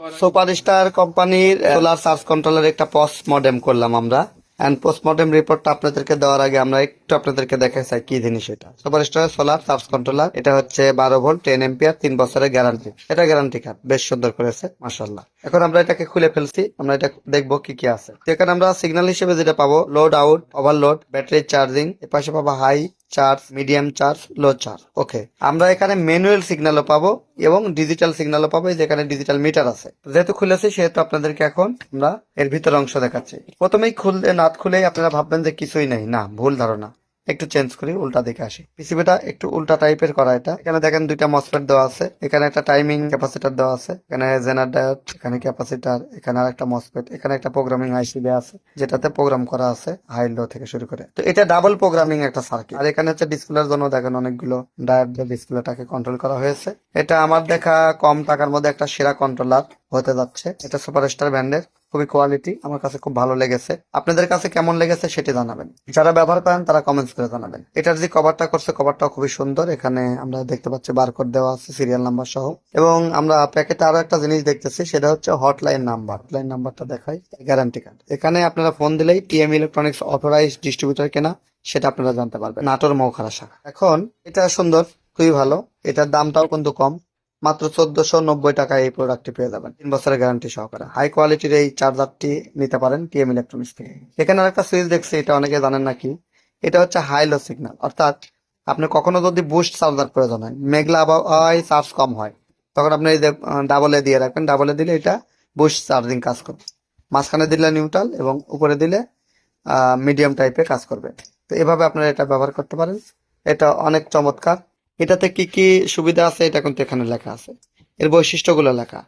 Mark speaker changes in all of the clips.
Speaker 1: Super star কোম্পানির solar charge কন্ট্রোলের একটা পোস্ট মডেম করলাম আমরা। পোস্ট মডেম রিপোর্টটা আপনাদেরকে দেওয়ার আগে আমরা একটু আপনাদেরকে দেখা চাই কি জিনিস এটা। Super star solar charge controller এটা হচ্ছে বারো ভোল্ট টেন এম্পিয়ার তিন বছরের গ্যারান্টি এটা গ্যারান্টি কার্ড বেশ সুন্দর করেছে মাসাল্লাহ এখন আমরা এটাকে খুলে ফেলছি, আমরা এটা দেখব কি কি আছে। এখানে আমরা সিগন্যাল হিসেবে যেটা পাবো load out overload battery charging এর পাশে পাবো high charge, medium charge, low charge. Okay, আমরা এখানে ম্যানুয়াল সিগন্যালও পাবো এবং ডিজিটাল সিগন্যালও পাবো যেখানে ডিজিটাল মিটার আছে। যেহেতু খুলেছি, সেহেতু আপনাদেরকে এখন আমরা এর ভিতর অংশ দেখাচ্ছি। প্রথমেই খুললে নাত খুলেই আপনারা ভাববেন যে কিছুই নেই। না, ভুল ধারণা। একটু চেঞ্জ করি, উল্টা দিকে আসি। পিসিবিটা একটু উল্টা টাইপের করা এটা। এখানে দেখেন দুইটা মসফেট দেওয়া আছে। এখানে একটা টাইমিং ক্যাপাসিটার দেওয়া আছে। এখানে জেনার ডায়োড এখানে ক্যাপাসিটার এখানে আর একটা মসফেট এখানে একটা প্রোগ্রামিং আইসি দেওয়া আছে, যেটাতে প্রোগ্রাম করা আছে হাই লো থেকে শুরু করে। তো এটা ডাবল প্রোগ্রামিং একটা সার্কিট আর এখানে হচ্ছে ডিসপ্লের জন্য দেখেন অনেকগুলো ডায়োড দিয়ে ডিসপ্লেটাকে কন্ট্রোল করা হয়েছে। এটা আমার দেখা কম টাকার মধ্যে একটা সেরা কন্ট্রোলার হতে যাচ্ছে। এটা সুপারস্টার ব্র্যান্ডের খুবই কোয়ালিটি আমার কাছে খুব ভালো লেগেছে। আপনাদের কাছে কেমন লেগেছে সেটি জানাবেন। যারা ব্যবহার করেন, তারা কমেন্টস করে জানাবেন। এটার যে কভারটা করছে কভারটাও খুবই সুন্দর। এখানে আমরা দেখতে পাচ্ছি বারকোড দেওয়া আছে সিরিয়াল নাম্বার সহ। এবং আমরা প্যাকেটে আরও একটা জিনিস দেখতেছি, সেটা হচ্ছে হটলাইন নাম্বার হটলাইন নাম্বারটা দেখাই গ্যারান্টি কার্ড এখানে আপনারা ফোন দিলেই টিএম ইলেকট্রনিক্স অথরাইজ ডিস্ট্রিবিউটর কেনা, সেটা আপনারা জানতে পারবেন। নাটোর মৌখারা শাখা। এখন, এটা সুন্দর, খুবই ভালো। এটার দামটাও কিন্তু কম। মাত্র চোদ্দশো নব্বই টাকায় এই প্রোডাক্টটি পেয়ে যাবেন। তিন বছরের গ্যারান্টি সহকারে। হাই কোয়ালিটির এই চার্জারটি নিতে পারেন টিএম ইলেকট্রনিক্স থেকে। এখানে আরেকটা সুইচ দেখছি, এটা অনেকে জানেন নাকি? এটা হচ্ছে হাই লো সিগন্যাল অর্থাৎ আপনি কখনো যদি বুস্ট চার্জার প্রয়োজন হয়, মেঘলা আবহাওয়ায় চার্জ কম হয়, তখন আপনি এই ডাবলে দিয়ে রাখবেন। ডাবলে দিলে এটা বুস্ট চার্জিং কাজ করবে। মাঝখানে দিলে নিউট্রাল এবং উপরে দিলে মিডিয়াম টাইপের কাজ করবে। তো এভাবে আপনারা এটা ব্যবহার করতে পারেন। এটা অনেক চমৎকার। এটাতে কি কি সুবিধা আছে, এটা কিন্তু এখানে লেখা আছে। এর বৈশিষ্ট্যগুলো লেখা।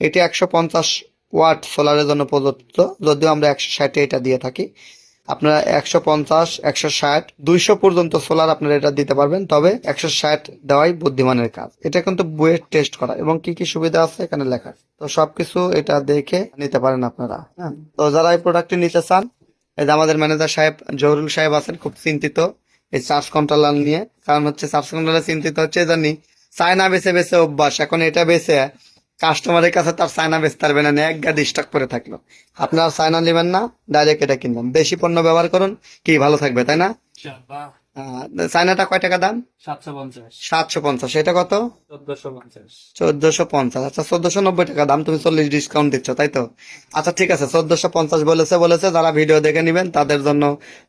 Speaker 1: এটি একশো পঞ্চাশ ওয়াট সোলারের জন্য প্রদত্ত, যদিও আমরা একশো ষাটে এটা দিয়ে থাকি। আপনারা একশো পঞ্চাশ, একশো ষাট, দুইশো পর্যন্ত সোলার আপনারা এটা দিতে পারবেন, তবে একশো ষাট দেওয়াই বুদ্ধিমানের কাজ। এটা কিন্তু বইয়ের টেস্ট করা। এবং কি কি সুবিধা আছে এখানে লেখা। তো সবকিছু এটা দেখে নিতে পারেন আপনারা হ্যাঁ। তো যারা এই প্রোডাক্টটি নিতে চান আমাদের ম্যানেজার সাহেব, জহরুল সাহেব আছেন, খুব চিন্তিত। এই চার্জ কন্ট্রোলার নিয়ে কারণ হচ্ছে চার্জ কন্ট্রোলার চিন্তিত হচ্ছে জানি চায়না বেছে বেছে অভ্যাস, এখন এটা বেছে কাস্টমারের কাছে তার চায়না বেচতে পারবে না এক গাড়ি স্টক করে থাকল। আপনারা চায়না নেবেন না ডাইরেক্ট এটা কিনবেন। বেশি পণ্য ব্যবহার করুন, কি ভালো থাকবে, তাই না? চায়নাটা কয় টাকা দাম?
Speaker 2: সাতশো পঞ্চাশ।
Speaker 1: সাতশো পঞ্চাশ। এটা কত?
Speaker 2: চোদ্দশো পঞ্চাশ।
Speaker 1: চোদ্দশো পঞ্চাশ। আচ্ছা চোদ্দশো নব্বই টাকা দাম তুমি চল্লিশ ডিসকাউন্ট দিচ্ছ তাই তো? আচ্ছা ঠিক আছে চোদ্দশো পঞ্চাশ বলেছে বলেছে। যারা ভিডিও দেখে নিবেন তাদের জন্য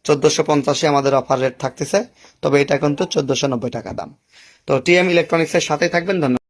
Speaker 1: চোদ্দশো পঞ্চাশে আমাদের অফার রেট থাকতেছে। তবে এটা কিন্তু চোদ্দশো নব্বই টাকা দাম। তো টিএম ইলেকট্রনিক্স এর সাথেই থাকবেন ধন্যবাদ।